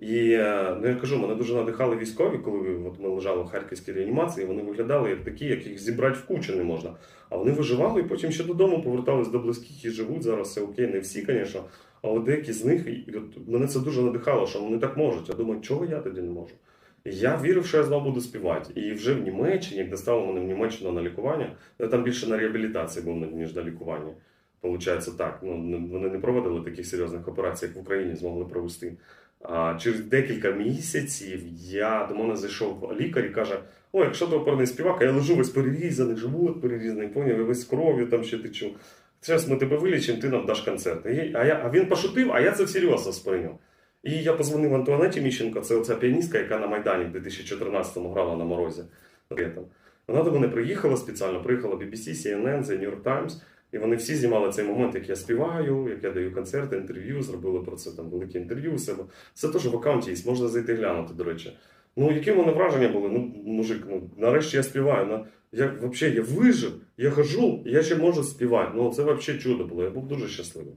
І е, ну, я кажу, мене дуже надихали військові, коли от ми лежали в харківській реанімації, вони виглядали як такі, яких зібрати в кучу не можна. А вони виживали і потім ще додому повертались до близьких і живуть зараз. Все окей, не всі, звісно. Але деякі з них, і от мене це дуже надихало, що вони так можуть. Я думаю, чого я тоді не можу? Я вірив, що я знову буду співати. І вже в Німеччині, як доставили мене в Німеччину на лікування, я там більше на реабілітації був, ніж на лікуванні. Получається так. Ну, вони не проводили таких серйозних операцій, як в Україні змогли провести. Через декілька місяців я до мене зайшов лікар і каже: О, якщо ти оперний співак, я лежу весь перерізаний, живот перерізаний, поняв, я весь кров'ю там ще течу. Зараз ми тебе вилічимо, ти нам даш концерт. І, а, я, а він пошутив, а я це всерйоз сприйняв. І я позвонив Антуанеті Міщенко, це оця піаністка, яка на Майдані в 2014-му грала на морозі. Вона до мене приїхала спеціально, приїхала BBC, CNN, The New York Times, і вони всі знімали цей момент, як я співаю, як я даю концерти, інтерв'ю, зробили про це там велике інтерв'ю себе. Все теж в аккаунті є, можна зайти глянути, до речі. Ну, які в мене враження були? Ну, мужик, ну нарешті я співаю. На... я взагалі я вижив, я хожу, я ще можу співати. Ну, це взагалі чудо було. Я був дуже щасливий.